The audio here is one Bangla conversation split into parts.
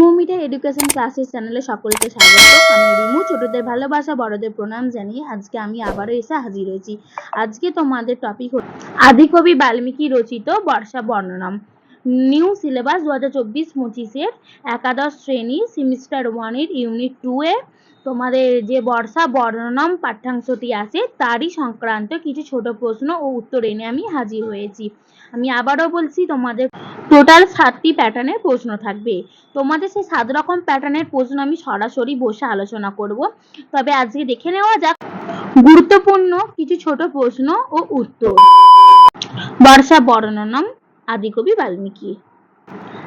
রিমু মিডিয়া এডুকেশন ক্লাসেস চ্যানেলে সকলকে স্বাগত। আমি রিমু, ছোটদের ভালোবাসা, বড়দের প্রণাম জানিয়ে আজকে আমি আবারও এসে হাজির হয়েছি। আজকে তোমাদের টপিক আদিকবি বাল্মীকি রচিত বর্ষা বর্ণনাম। নিউ সিলেবাস দু হাজার চব্বিশ পঁচিশের একাদশ শ্রেণি, সেমিস্টার ওয়ানের ইউনিট টু এ। তোমাদের যে বর্ষা বর্ণনাম পাঠ্যাংশটি আছে, তারই সংক্রান্ত কিছু ছোট প্রশ্ন ও উত্তর এনে আমি হাজির হয়েছি। আমি আবারও বলছি, তোমাদের টোটাল সাতটি প্যাটার্নের প্রশ্ন থাকবে। তোমাদের সেই সাত রকম প্যাটার্নের প্রশ্ন আমি সরাসরি বসে আলোচনা করব। তবে আজকে দেখে নেওয়া যাক গুরুত্বপূর্ণ কিছু ছোট প্রশ্ন ও উত্তর। বর্ষা বর্ণনম আদিকবি বাল্মীকি।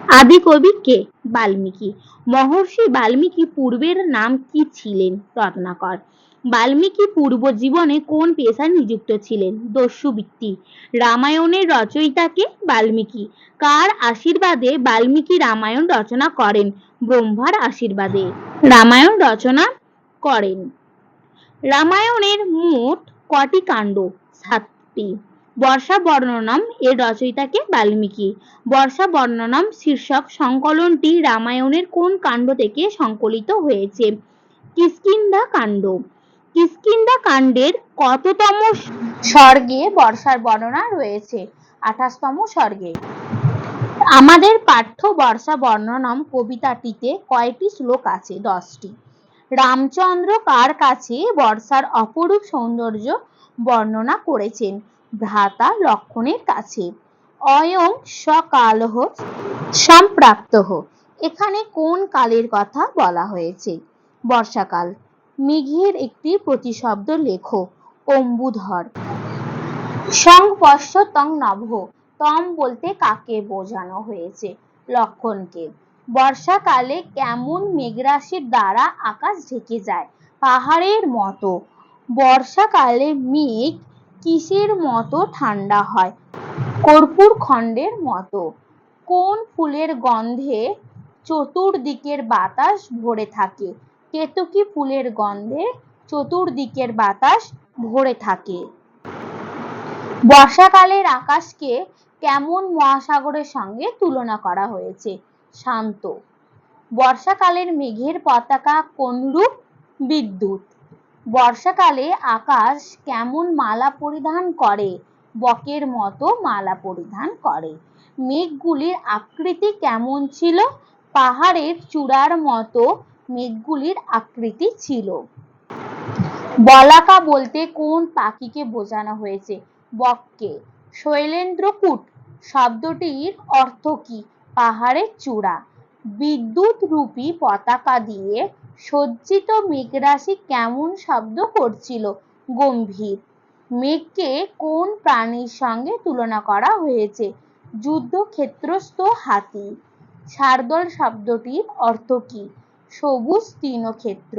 আদিকবি কে? বাল্মীকি। মহর্ষি বাল্মীকি পূর্বের নাম কি ছিলেন? রত্নাকর। বাল্মীকি পূর্ব জীবনে কোন পেশায় নিযুক্ত ছিলেন? দস্যুবৃত্তি। রামায়ণের রচয়িতাকে বাল্মীকি। কার আশীর্বাদে বাল্মীকি রামায়ণ রচনা করেন? ব্রহ্মার আশীর্বাদে। রামায়ণ রচনা করেন। রামায়ণের মোট কটি কাণ্ড? সাতটি। বর্ষা বর্ণনাম এর রচয়িতাকে বাল্মীকি। বর্ষা বর্ণনাম শীর্ষক সংকলনটি রামায়ণের কোন কাণ্ড থেকে সংকলিত হয়েছে? কিষ্কিন্ধা কাণ্ড। কিষ্কিন্ধা কাণ্ডের কততম স্বর্গে বর্ষার বর্ণনা রয়েছে? আঠাশতম স্বর্গে। আমাদের পাঠ্য বর্ষা বর্ণনাম কবিতাটিতে কয়টি শ্লোক আছে? দশটি। রামচন্দ্র কার কাছে বর্ষার অপরূপ সৌন্দর্য বর্ণনা করেছেন? ভ্রাতা লক্ষণের কাছে। অয়ং সম্প্রাপ্ত এখানে কোন কালের কথা বলা হয়েছে? বর্ষাকাল। মেঘের একটি প্রতিশব্দ লেখো, অম্বুধর। সংপর্শ তং নভ, তম বলতে কাকে বোঝানো হয়েছে? লক্ষণকে। বর্ষাকালে কেমন মেঘরাশির দ্বারা আকাশ ঢেকে যায়? পাহাড়ের মতো। বর্ষাকালে মেঘ কিসের মতো ঠান্ডা হয়? কর্পূর খণ্ডের মতো। কোন ফুলের গন্ধে চতুর্দিকের বাতাস ভরে থাকে? কেতকী ফুলের গন্ধে চতুর্দিকের বাতাস ভরে থাকে। বর্ষাকালের আকাশকে কেমন মহাসাগরের সঙ্গে তুলনা করা হয়েছে? শান্ত। বর্ষাকালের মেঘের পতাকা কোনরূপ? বিদ্যুৎ। বর্ষাকালে আকাশ কেমন মালা পরিধান করে? বকের মতো মালা পরিধান করে। মেঘগুলির আকৃতি কেমন ছিল? পাহাড়ের চূড়ার মতো মেঘগুলির আকৃতি ছিল। বলাকা বলতে কোন পাখিকে বোঝানো হয়েছে? বককে। শৈলেন্দ্রকূট। শব্দটির অর্থ কি? পাহাড়ের চূড়া। বিদ্যুৎ রূপী পতাকা দিয়ে সজ্জিত মেঘরাশি কেমন শব্দ করছিল? গম্ভীর। মেঘকে কোন প্রাণীর সঙ্গে তুলনা করা হয়েছে? যুদ্ধক্ষেত্রস্থ হাতি। শার্দল শব্দটির অর্থ কি? সবুজ তৃণক্ষেত্র।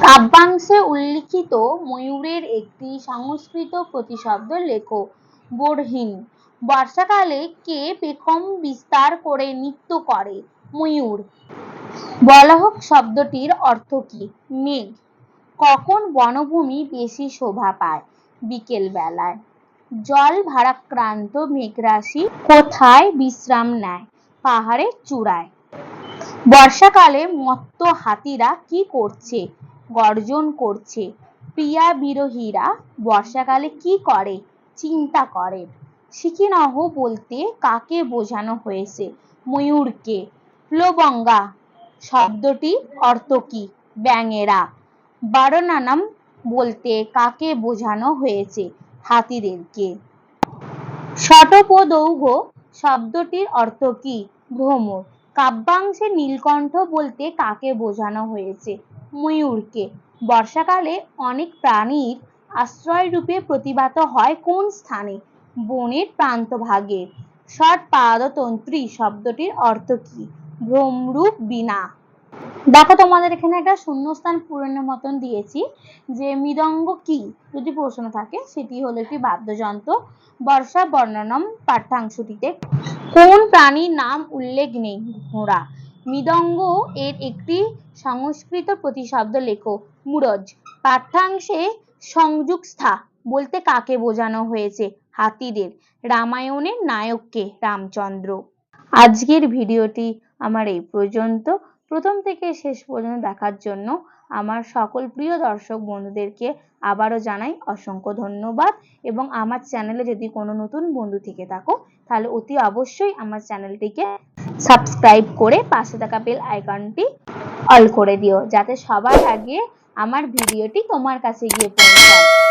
কাব্যাংশে উল্লিখিত ময়ূরের একটি সংস্কৃত প্রতিশব্দ লেখো, বর্হিন বর্ষাকালে কে পেখম বিস্তার করে নৃত্য করে? ময়ূর। বলহক শব্দটির অর্থ কি? মেঘ। কখন বনভূমি বেশি শোভা পায়? বিকেল বেলায়। জল ভারাক্রান্ত মেঘরাশি কোথায় বিশ্রাম নেয়? পাহাড়ের চূড়ায়। বর্ষাকালে মত্ত হাতিরা কি করছে? গর্জন করছে। প্রিয়া বিরোহীরা বর্ষাকালে কি করে? চিন্তা করে। শিখিনহ বলতে কাকে বোঝানো হয়েছে? ময়ূরকে। প্লবঙ্গা শব্দটি অর্থ কি? ব্যাঙেরা। বারনানাম বলতে কাকে বোঝানো হয়েছে? হাতিদেরকে। শটপদৌঘ শব্দটির অর্থ কি? ভ্রমর। কাব্যাংশে নীলকণ্ঠ বলতে কাকে বোঝানো হয়েছে? ময়ূরকে। বর্ষাকালে অনেক প্রাণীর আশ্রয় রূপে প্রতিভাত হয় কোন স্থানে? বনের প্রান্তভাগে। ষট পাদতন্ত্রী শব্দটির অর্থ কি? ভ্রমরূপ বিনা। দেখো, তোমাদের এখানে একটা শূন্যস্থান পূরণের মতন দিয়েছি, যে মৃদঙ্গ কি? যদি প্রশ্ন থাকে, সেটি হলো একটি বাদ্যযন্ত্র। বর্ষা বর্ণনম পাঠ্যাংশটিতে, কোন প্রাণীর নাম উল্লেখ নেই? ঘোড়া। মৃদঙ্গ এর একটি সংস্কৃত প্রতিশব্দ লেখো, মুরজ। পাঠ্যাংশে সংযুক্স্থা বলতে কাকে বোঝানো হয়েছে? হাতিদের, রামায়ণের নায়ককে, রামচন্দ্র। আজকের ভিডিওটি আমার এই পর্যন্ত। প্রথম থেকে শেষ পর্যন্ত দেখার জন্য আমার সকল প্রিয় দর্শক বন্ধুদেরকে আবারও জানাই অসংখ্য ধন্যবাদ। এবং আমার চ্যানেলে যদি কোনো নতুন বন্ধু থেকে থাকো, তাহলে অতি অবশ্যই আমার চ্যানেলটিকে সাবস্ক্রাইব করে পাশে থাকা বেল আইকনটি অল করে দিও। যাতে সবার আগে আমার ভিডিওটি তোমার কাছে গিয়ে পৌঁছায়।